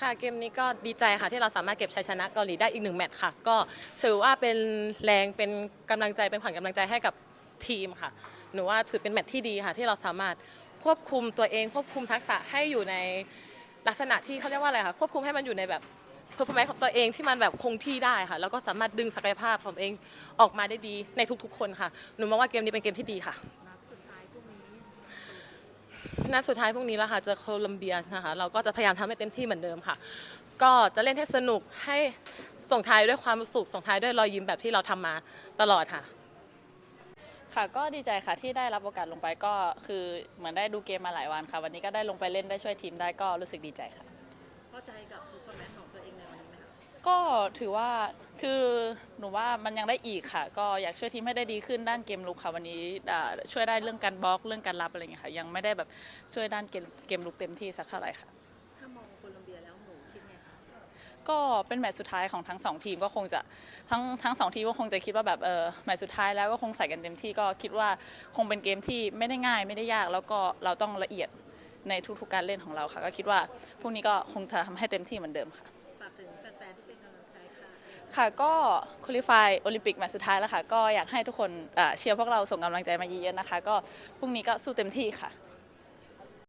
ค่ะเกมนี้ก็ดีใจค่ะที่เราสามารถเก็บชัยชนะเกาหลีได้อีกหนึ่งแมตช์ค่ะ ก็ถือว่าเป็นแรงเป็นกำลังใจเป็นขวัญกำลังใจให้กับทีมค่ะ หนูว่าถือเป็นแมตช์ที่ดีค่ะ ที่เราสามารถควบคุมตัวเองควบคุมทักษะให้อยู่ในลักษณะที่เขาเรียกว่าอะไรคะควบคุมให้มันอยู่ในแบบ performance ของตัวเองที่มันแบบคงที่ได้ค่ะ แล้วก็สามารถดึงศักยภาพของตัวเองออกมาได้ดีในทุกๆ คนค่ะ หนูมองว่าเกมนี้เป็นเกมที่ดีค่ะ นัดสุดท้ายพรุ่งนี้แล้วค่ะเจอโคลัมเบียนะคะ เราก็จะพยายามทำให้เต็มที่เหมือนเดิมค่ะ ก็จะเล่นให้สนุกให้ส่งท้ายด้วยความสุขส่งท้ายด้วยรอยยิ้มแบบที่เราทำมาตลอดค่ะ ค่ะก็ดีใจค่ะที่ได้รับโอกาสลงไปก็คือเหมือนได้ดูเกมมาหลายวันค่ะ วันนี้ก็ได้ลงไปเล่นได้ช่วยทีมได้ก็รู้สึกดีใจค่ะ พอใจกับเก็ถือว่าคือหนูว่ามันยังได้อีกค่ะ ก็อยากช่วยทีมให้ได้ดีขึ้นด้านเกมลุกค่ะวันนี้อ่าช่วยได้เรื่องการบล็อกเรื่องการรับอะไรอย่างเงี้ยค่ะ ยังไม่ได้แบบช่วยด้านเกมเกมลุกเต็มที่สักเท่าไหร่ค่ะ ถ้ามองโคลอมเบียแล้วหนูคิดไงคะก็เป็นแมตช์สุดท้ายของทั้งสองทีมก็คงจะทั้งทั้งสองทีมก็คงจะคิดว่าแบบเออแมตช์สุดท้ายแล้วก็คงใส่กันเต็มที่ก็คิดว่าคงเป็นเกมที่ไม่ได้ง่ายไม่ได้ยาก แล้วก็เราต้องละเอียดในทุกๆการเล่นของเราค่ะ ก็คิดว่าพรุ่งนี้ก็คงจะทำให้เต็มที่เหมือนเดิมค่ะฝาก ถึงแฟนๆที่เป็นกำลังใจค่ะ ค่ะก็คุริฟายโอลิมปิกแมตช์สุดท้ายแล้วค่ะ ก็อยากให้ทุกคนอ่าเชียร์พวกเราส่งกำลังใจมาเยอะๆนะคะ ก็พรุ่งนี้ก็สู้เต็มที่ค่ะ